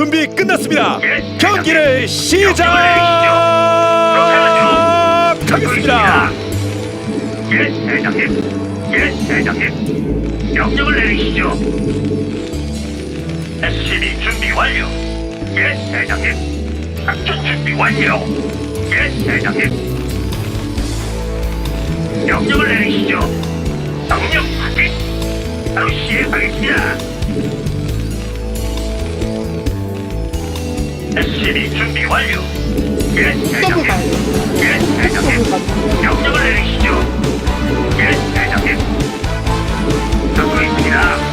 준비 끝났습니다. 예, 경기를 시작하겠습니다. 예, 대장님. 예, 대장님. 명령을 내리시죠. SCB 준비 완료. 예, 대장님. 작전 준비 완료. 예, 대장님. 명령을 내리시죠. 명령 확인. 바로 시행하겠습니다. SCB 준비 완료. 예, 대장님. 예, 대장님. 명령을 내리시죠. 예, 대장님. 듣고 있습니다.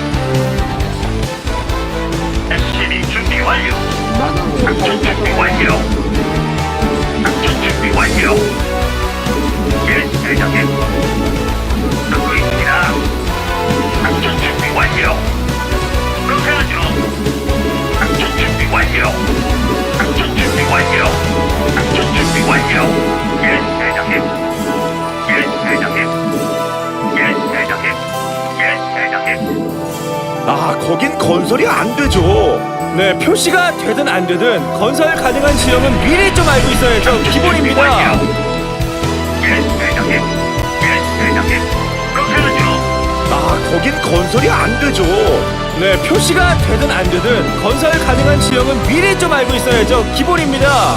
안 되든 건설 가능한 지형은 미리 좀 알고 있어야죠. 기본입니다. 아, 거긴 건설이 안 되죠. 네, 표시가 되든 안 되든 건설 가능한 지형은 미리 좀 알고 있어야죠. 기본입니다.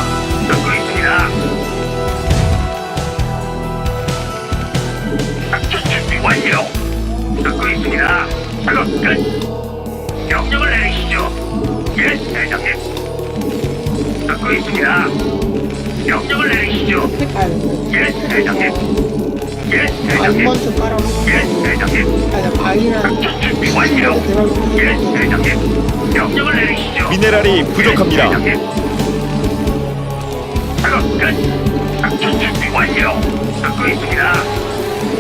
듣고 있습니다. 작전 끝. 명령을 내리시죠. 예, 대장님. 듣고 있습니다. 명령을 내리시죠. 예, 대장님. 예, 대장님. 깔아놓고 예, 대장님. 아니 바위나 작전 준비 완료. 예, 대장님. 명령을 내리시죠. 미네랄이 부족합니다. 작업 끝. 작전 준비 완료. 듣고 있습니다.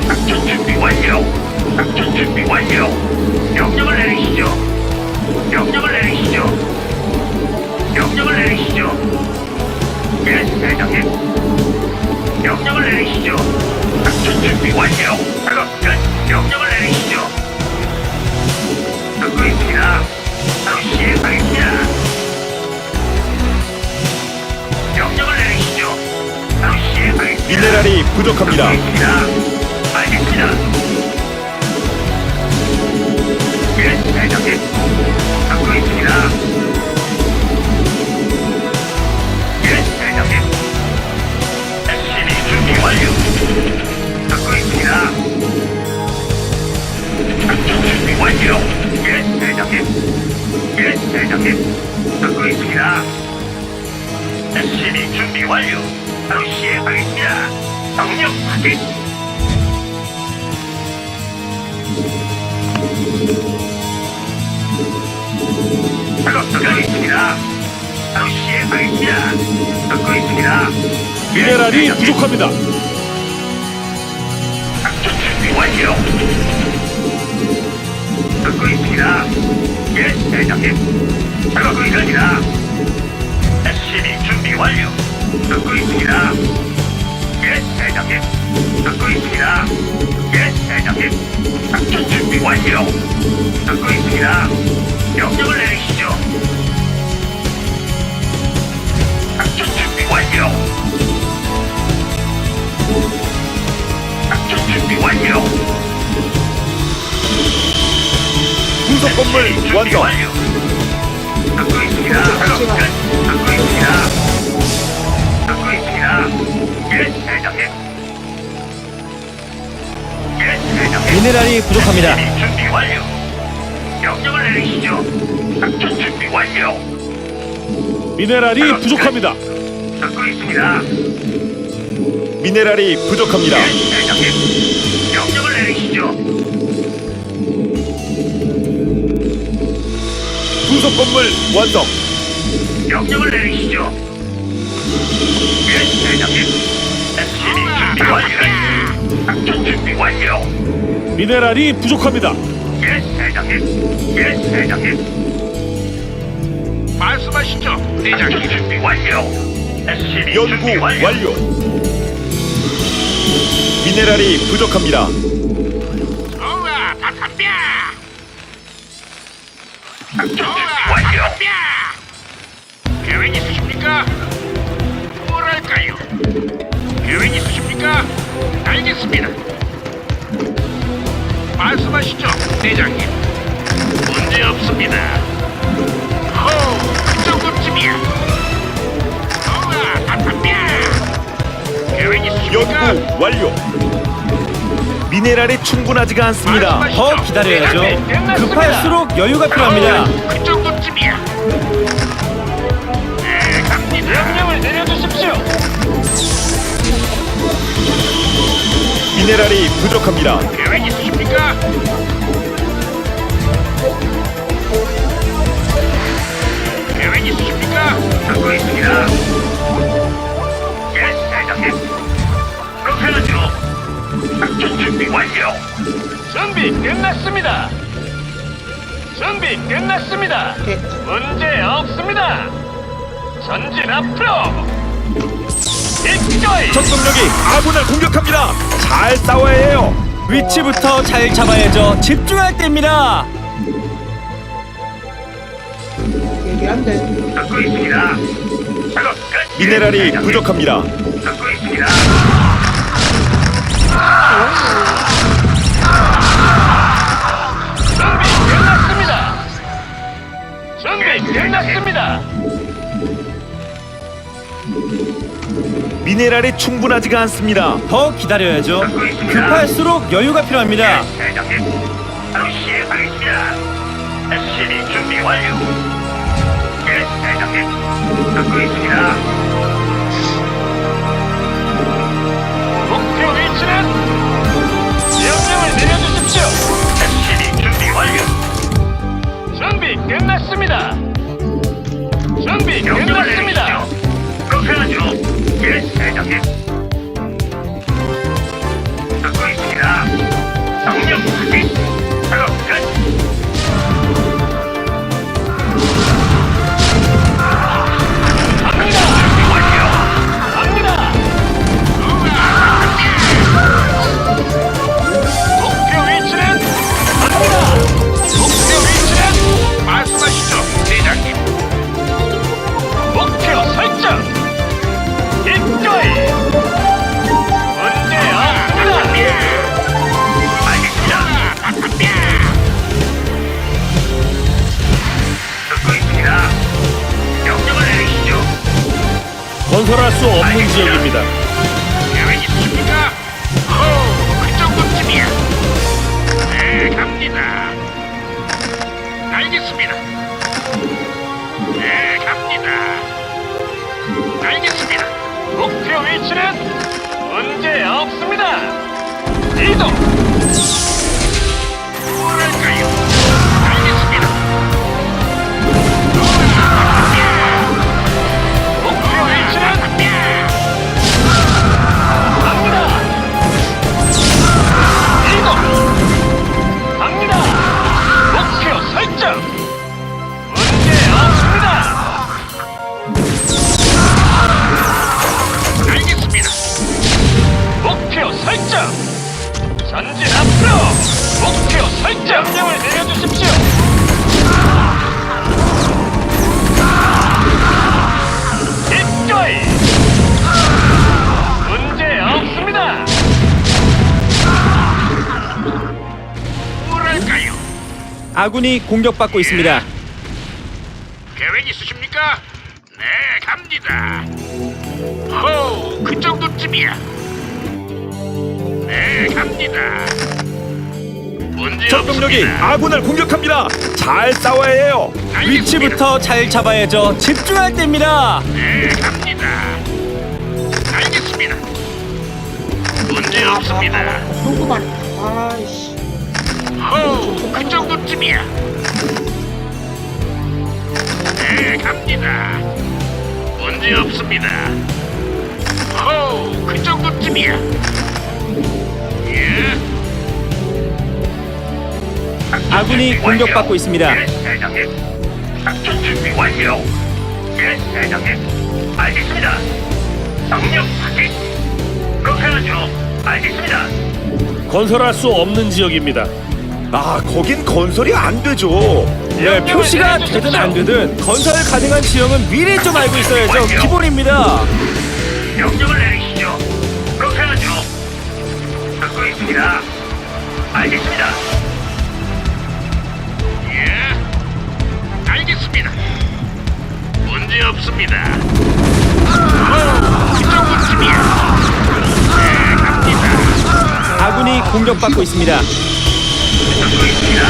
작전 준비 완료. 작전 준비 완료. 명령을 내리시죠. 명령을 내리시죠. 명령을 내리시죠. 예, 대장님. 명령을 내리시죠. 작전 준비 완료. 작업 끝. 명령을 내리시죠. 듣고 있습니다. 바로 시행하겠습니다. 명령을 내리시죠. 바로 시행하겠습니다. 미네랄이 부족합니다. 알겠습니다. 알겠습니다. SCB 준비 완료. 바로 시행하겠습니다. 명령 확인. 작업 들어가겠습니다. 바로 시행하겠습니다. 듣고 있습니다. 미네랄이 예, 대장님. 부족합니다. 작전 준비 완료. 듣고 있습니다. 예, 대장님. 작업 의견이다. SCB 준비 완료. 듣고 있습니다. 예, 대장님. 듣고 있습니다. 예, 대장님. 작전 준비 완료. 듣고 있습니다. 명령을 내리시죠. 작전 준비 완료. 작전 준비 완료. 분석 건물 준비 완성. 완료. 듣고 있습니다. 듣고 있습니다. 듣고 있습니다. 예, 대장님. 예, 대장님. 미네랄이 부족합니다. 준비 완료. 명령을 내리시죠. 작전 준비 완료. 미네랄이 부족합니다. 듣고 있습니다. 미네랄이 부족합니다. 예, 대장님. 명령을 내리시죠. 분석 건물 완성. 명령을 내리시죠. 예, 대장님. SCB 준비 완료. 작전 준비 완료. 미네랄이 부족합니다. 예, 대장님. 예, 대장님. 말씀하시죠, 대장님. 준비 완료. SCB 준비 연구 완료. 완료. 미네랄이 부족합니다. 좋아, 다 덤벼. 작전 준비. 계획 있으십니까? 뭐랄까요? 계획 있으십니까? 알겠습니다. 말씀하시죠, 대장님. 문제 없습니다. 호우, 그 정도쯤이야. 우와, 답답해. 계획 있으십니까? 연구 완료. 미네랄이 충분하지가 않습니다. 더 기다려야죠. 급할수록 여유가 필요합니다. 어우, 그정 미네랄이 부족합니다. 계획 있으십니까? 계획 있으십니까? 듣고 있습니다. 예, 대장님. 그렇게 하죠. 작전 준비 완료. 준비 끝났습니다. 준비 끝났습니다. 문제 없습니다. 전진 앞으로. 입거이. 적동력이 아군을 공격합니다. 잘 싸워야 해요. 위치부터 잘 잡아야죠. 집중할 때입니다. 얘기 안 돼. 듣고 있습니다. 작업 끝. 미네랄이. 부족합니다. 듣고 있습니다. 준비 끝났습니다. 준비 끝났습니다. 미네랄이 충분하지가 않습니다. 더 기다려야죠. 급할수록 여유가 필요합니다. 대장님, 바로 시행하겠습니다. SCB 준비 완료. 예, 대장님. 듣고 있습니다. 목표 위치는 명령을 내려주십시오. SCB 준비 완료. 준비 끝났습니다. 준비 끝났습니다. 그렇게 하죠. 예, 대장님. 아군이 공격받고 있습니다. 계획 있으십니까? 네, 갑니다. 호우, 그 정도쯤이야. 네, 갑니다. 문제 적동력이 없습니다. 아군을 공격합니다. 잘 싸워야 해요. 위치부터 잘 잡아야죠. 집중할 때입니다. 네, 갑니다. 알겠습니다. 문제 없습니다. 한국말. 아이씨. 호우, 그 정도쯤이야. 네, 갑니다. 문제 없습니다. 호우, 그 정도쯤이야. 예. 아군이 공격받고 있습니다. 예, 대장님. 작전 준비 완료. 예, 대장님. 알겠습니다. 명령 확인. 그렇게 하죠. 알겠습니다. 건설할 수 없는 지역입니다. 아, 거긴 건설이 안 되죠. 네, 표시가 되든 안 되든 건설 가능한 지형은 미리 좀 알고 있어야죠. 기본입니다. 명령을 내리시죠. 그렇게 하죠. 듣고 있습니다. 알겠습니다. 예, 알겠습니다. 문제 없습니다. 이쪽은 네, 갑니다. 아군이 공격받고 있습니다. 듣고 있습니다.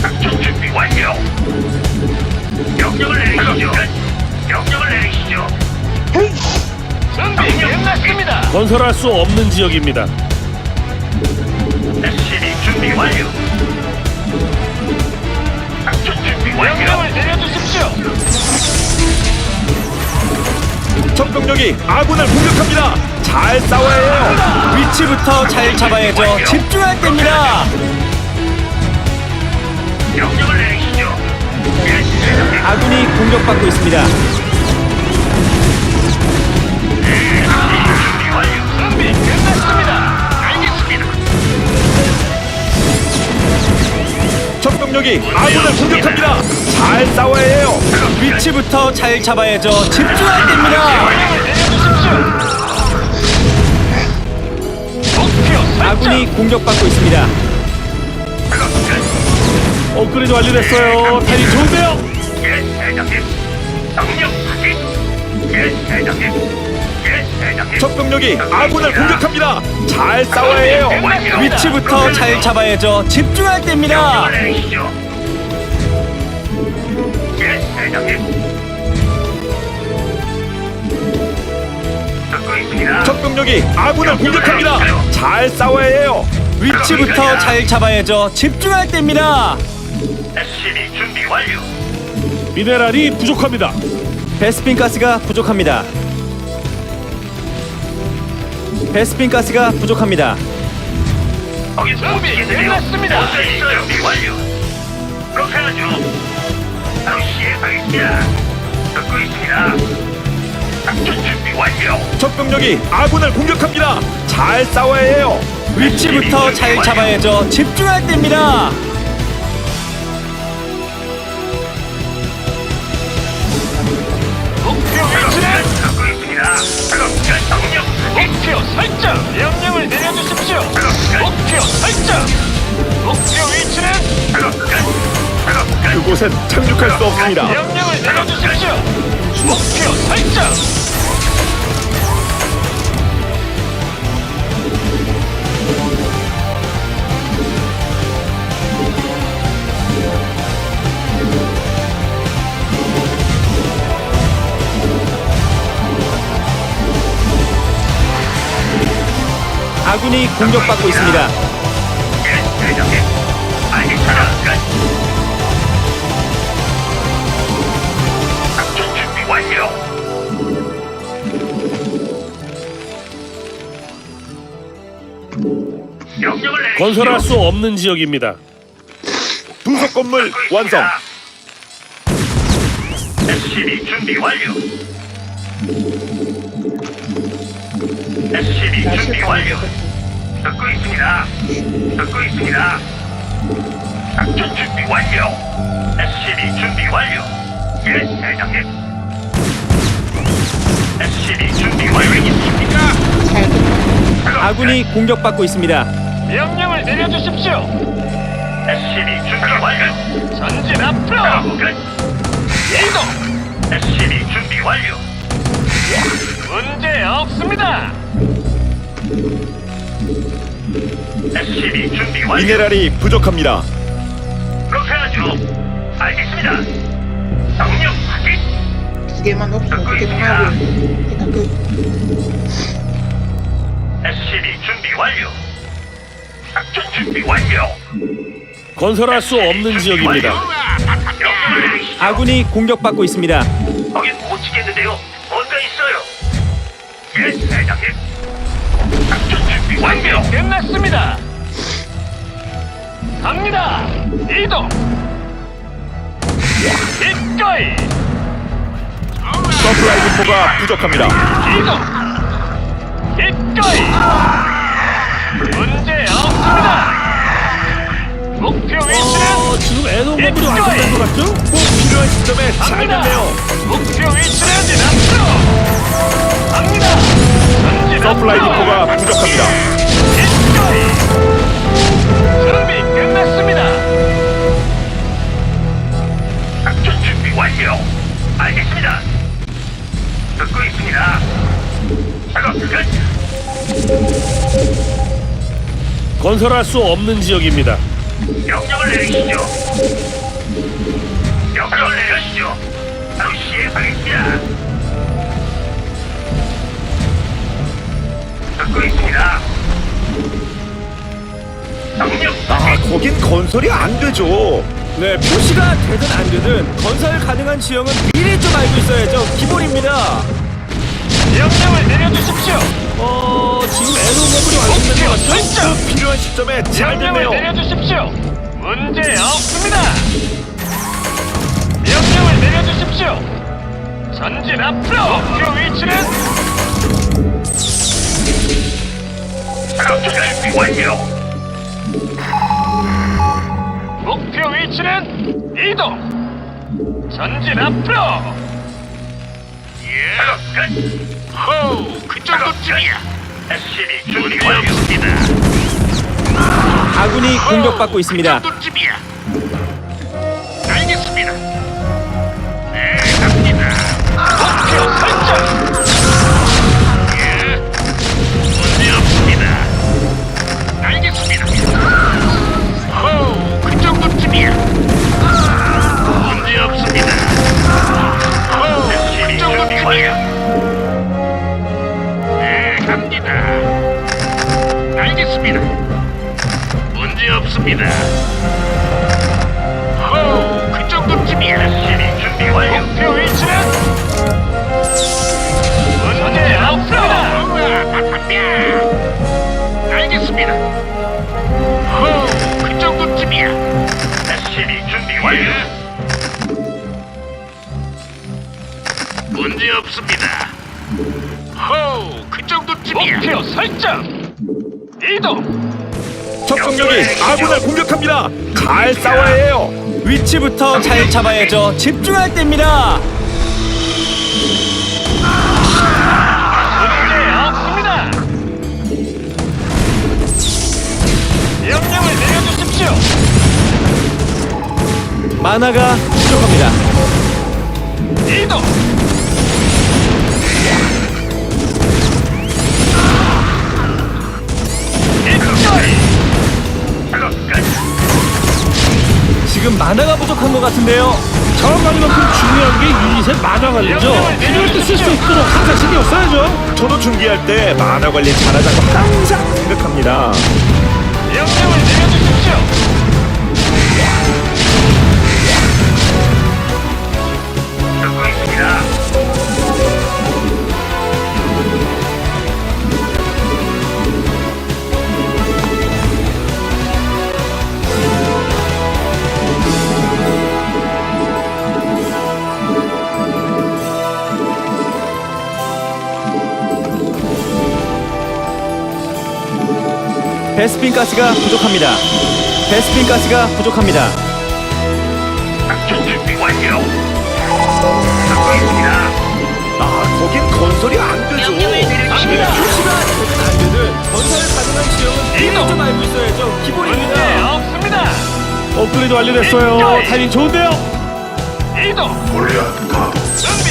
작전 준비 완료. 명령을 내리시죠. 명령을 내리시죠. 준비 끝났습니다. 건설할 수 없는 지역입니다. SCB 준비 완료. 작전 준비 완료. 명령을 내려주십시오. 적병력이 아군을 공격합니다. 잘 싸워야 해요. 위치부터 잘 잡아야죠. 집중할 때입니다. 명령을 내리시죠. 예, 대장님. 아군이 공격받고 있습니다. 준비 완료. 준비 끝났습니다. 병력이 아군을 공격합니다. 잘 싸워야 해요. 위치부터 잘 잡아야죠. 내려주십시오. 목표 아군이 공격받고 있습니다. 업그레이드 완료됐어요. 타이 좋은데요. 예. 예, 대장님. 적병력이 아군을 공격합니다. 잘 싸워야 해요. 위치부터 잘 잡아야죠. 집중할 때입니다. 내리시죠. 예, 대장님. 듣고 있습니다. 적병력이 아군을 공격합니다. 잘 싸워야 해요. 위치부터 잘 잡아야죠. 집중할 때입니다. SCB 준비 완료. 미네랄이 부족합니다. 베스핀 가스가 부족합니다. 베스핀 가스가 부족합니다. 거기 준비 끝났습니다. 있어요. 준비 완료. 그렇게 하죠. 바로 시행하겠습니다. 듣고 있습니다. 작전 준비 완료. 적 병력이 아군을 공격합니다. 잘 싸워야 해요. 위치부터 잘 잡아야죠. 집중할 때입니다. 목표 위치는. 그곳엔 착륙할 수 없습니다. 명령을 내려주십시오. 목표 설정. 아군이 공격받고 있습니다. 건설할 수 없는 지역입니다. 부속 건물 완성. SCB 준비 완료. SCB 준비 완료. 듣고 있습니다. 듣고 있습니다. 작전 준비 완료. SCB 준비 완료. 예, 대장님. SCB 준비 완료겠습니까? 잘 듣고 아군이 공격받고 있습니다. 명령을 내려주십시오. SCB 준비 완료. 전진 앞으로. 끝. 이동. SCB 준비 완료. 문제 없습니다. SCB 준비 완료. 미네랄이 부족합니다. 그렇게 하죠. 알겠습니다. 명령 확인. 두 개만 없어 두 개만 하고 일단 그 SCB 준비 완료. 작전 준비 완료. 건설할 수 없는 지역입니다. 아군이 공격받고 있습니다. 거긴 못 지겠는데요. 뭔가 있어요. 예, 대장님. 작전 준비 완료. 끝났습니다. 갑니다. 이동. 기꺼이 서플라이 디포가 부족합니다. 이동. 기꺼이. 문제 있습니다. 목표 어, 위치는 지금 애노모블이 완성된 것 같죠? 꼭 필요한 시점에 잘됐네요. 목표 위치는 앞으로 갑니다. 서플라이드 포가 부족합니다. 알겠습니다. 듣고 있습니다. 작업 끝. 건설할 수 없는 지역입니다. 명령을 내리시죠. 명령을 내리시죠. 바로 시행하겠습니다. 듣고 있습니다. 명령 아, 거긴 건설이 안 되죠. 네, 표시가 되든 안 되든 건설 가능한 지형은 미리 좀 알고 있어야죠. 기본입니다. 명령을 내려주십시오. 어, 지금 에로모블이 완성된 것 같죠? 필요한 시점에 잘 명령을 됐네요. 내려주십시오. 문제 없습니다. 명령을 내려주십시오. 전진 앞으로. 목표 위치는 작전 준비 완료. 목표 위치는 이동. 전진 앞으로. 예. 끝. 호우, 그 정도쯤이야. SCB 준비 완료입니다. 아군이 공격받고 있습니다. 정도쯤이야. 알겠습니다. 위치부터 잘 잡아야죠. 집중할 때입니다. 문제 없습니다. 명령을 내려주십시오. 만화가 부족합니다. 이동. 지금 만화가 부족한 것 같은데요. 자원관리만큼 중요한 게 유닛의 만화 관리죠. 필요할 때 쓸 수 있도록 항상 신경 써야죠. 저도 중계할 때 만화 관리 잘하자고 항상 생각합니다. 명령을 내려주십시오. 베스핀 가스가 부족합니다. 베스핀 가스가 부족합니다. 작전 준비 완료. 듣고 있습니다. 아, 거긴 건설이 안 되죠. 갑니다. 표시가 되든 안 되든 건설 가능한 지형은 미리 이동. 좀 알고 있어야죠. 문제 기본입니다. 없습니다. 업그레이드 완료됐어요. 타이밍 좋은데요. 이동. 준비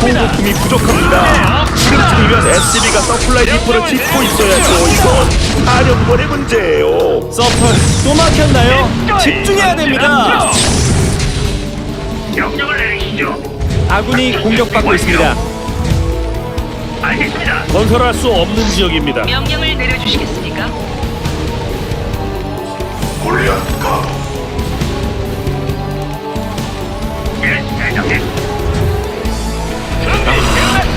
끝났습니다. 공급품이 부족합니다. 지금쯤이면 SCB가 서플라이 디포를 짓고 있어야죠. 이건 사령관의 문제예요. 서플 또 막혔나요? 집중해야 됩니다. 명령을 내리시죠. 아군이 공격받고 있습니다. 알겠습니다. 건설할 수 없는 지역입니다. 명령을 내려주시겠습니까? 예, 대장님.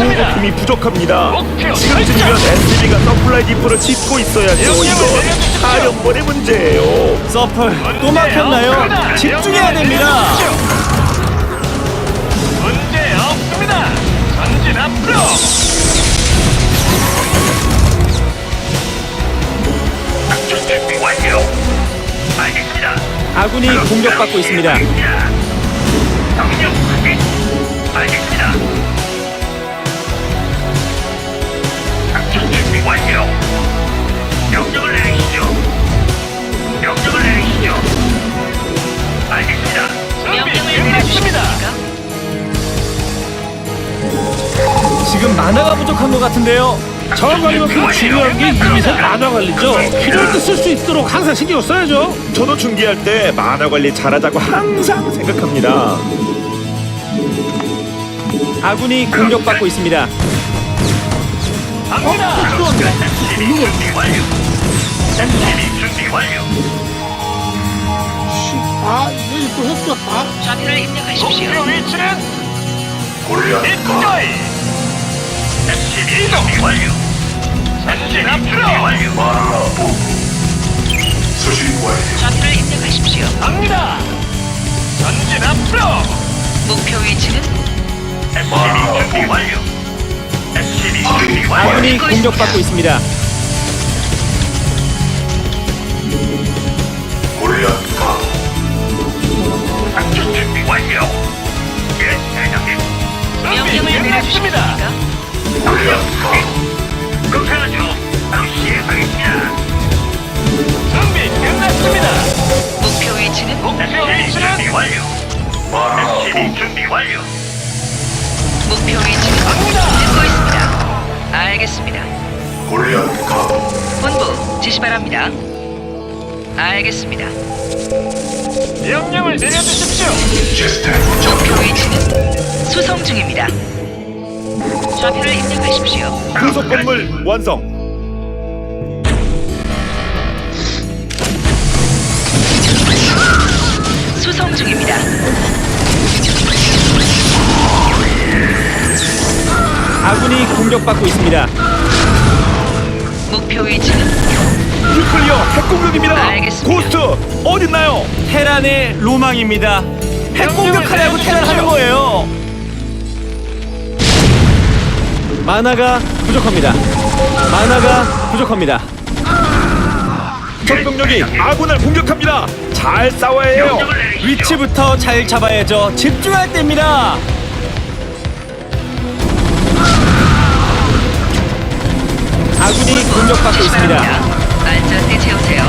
공급품이 부족합니다. 지금쯤이면 SCB가 서플라이 디포를 짓고 있어야죠. 이건 사령관의 문제예요. 서플 또 막혔나요? 집중해야 됩니다. 문제 없습니다. 전진 앞으로. 작전 준비 완료. 알겠습니다. 아군이 공격받고 있습니다. 같은데요. 저항관리만큼 중요한 게 유닛의 만화 관리죠. 필요할 때 쓸 수 있도록 항상 신경 써야죠. 저도 중계할 때 만화 관리 잘하자고 항상 생각합니다. 아군이 공격받고 있습니다. 갑니다. SCB 준비 완료. SCB 준비 완료. 씨, 아, 이거 또 했어. 아, 좌표를 입력하십시오. 목표 위치는 입가이. SCB 준비 완료. 전진 앞으로. 좌표를 입력하십시오. 갑니다. 전진 앞으로. 목표 위치는 SCB 준비 완료. SCB 준비 완료. 아군이 공격받고 있습니다. 작전 준비 완료. 예, 대장님. 명령을 끝났습니다. 내려주십니까? 시행하겠습니다. 준비 끝났습니다. 목표 위치는 목표 위치는 준비 완료. 목표 위치는 갑니다. 듣고 있습니다. 알겠습니다. 본부 지시 바랍니다. 알겠습니다. 명령을 내려주십시오. 목표 위치는 수송 중입니다. 좌표를 입력하십시오. 후속 건물 완성. 수송 중입니다. 아군이 공격받고 있습니다. 목표 위치는 뉴클리어 핵공격입니다. 알겠습니다. 고스트 어딨나요? 테란의 로망입니다. 핵공격하려고 테란 하는 거예요. 만화가 부족합니다. 만화가 부족합니다. 적병력이 아군을 공격합니다. 잘 싸워야 해요. 위치부터 잘 잡아야죠. 집중할 때입니다. 아군이 공격받고 있습니다. 안전대 채우세요.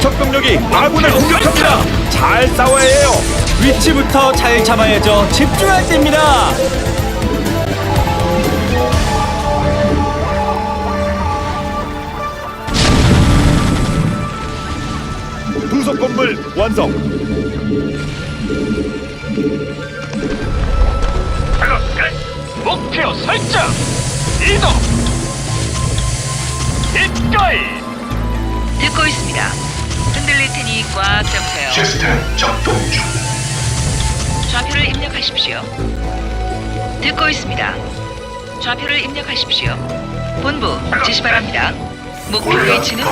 적병력이 아군을 공격합니다. 잘 싸워야 해요. 위치부터 잘 잡아야죠. 집중할 때입니다. 후속 건물 완성. 설정. 이동. 입가이. 듣고 있습니다. 흔들릴 테니 꽉 잡으세요. 좌표를 입력하십시오. 듣고 있습니다. 좌표를 입력하십시오. 본부 지시 바랍니다. 목표 위치는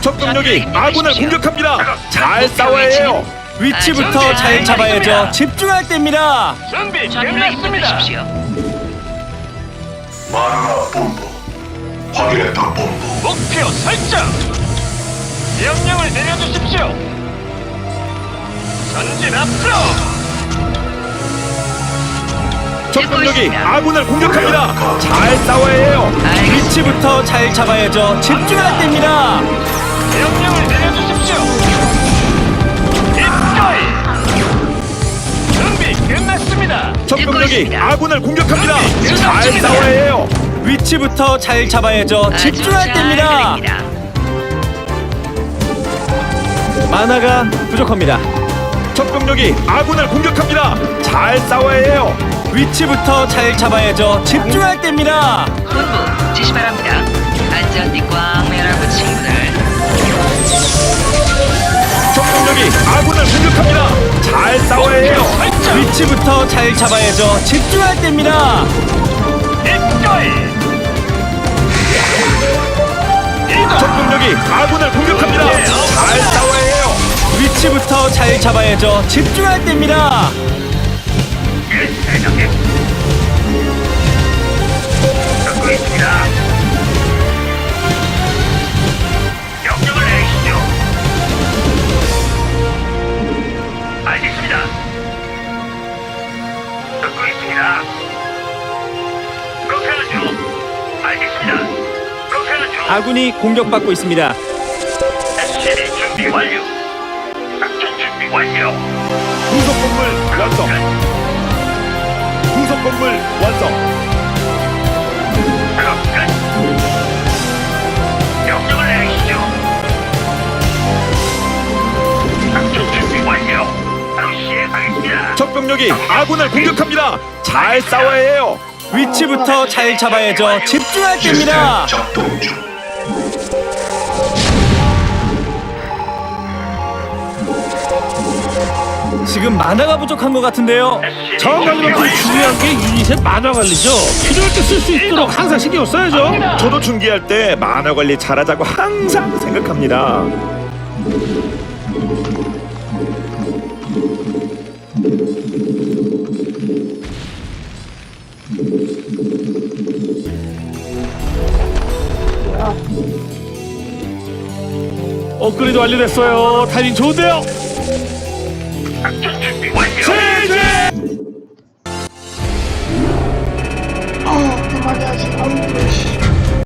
좌표를 아군을. 공격합니다. 잘 싸워야 해요. 위치부터 아, 잘 잡아야죠. 집중할 때입니다. 준비 좌표를 끝났습니다. 입력하십시오. 목표 설정. 명령을 내려주십시오. 전진 앞으로. 있습니다. 아군을 공격합니다. 잘 싸워야 해요. 위치부터 잘 잡아야죠. 집중할 때입니다. 명령을 내려주십시오. 입가이. 준비 끝 났습니다. 적병력이 있습니다. 아군을 공격합니다. 잘. 싸워야 해요. 위치부터 잘 잡아야죠. 아주 집중할 잘 때입니다. 들립니다. 만화가 부족합니다. 적병력이 아군을 공격합니다. 잘 싸워야 해요. 위치부터 잘 잡아야죠. 집중할 때입니다. 본부 지시 바랍니다. 안전띠 꽝 매라고 친구들. 적병력이 아군을 공격합니다. 잘 싸워야 해요. 위치부터 잘 잡아야죠. 집중할 때입니다. 입가이. 적병력이 아군을 공격합니다. 잘 싸워야 해요. 위치부터 잘 잡아야죠. 집중할 때입니다. 예. 아군이 공격받고 있습니다. SCB 준비 완료. 작전 준비 완료. 구속 건물 완성. 구속 건물 완성. 끝. 명령을 내리시죠. 작전 준비 완료. 바로 시행하겠습니다. 적 병력이 아군을 공격합니다. 잘 싸워야 해요. 위치부터 잘 잡아야죠. 집중할 때입니다. 지금 만화가 부족한 것 같은데요. 정관리만큼 중요한 게 유닛의 만화 관리죠. 필요할 때 쓸 수 있도록 항상 신경 써야죠. 저도 중계할 때 만화 관리 잘하자고 항상 생각합니다. 업그레이드 완료됐어요. 타이밍 좋은데요. 작전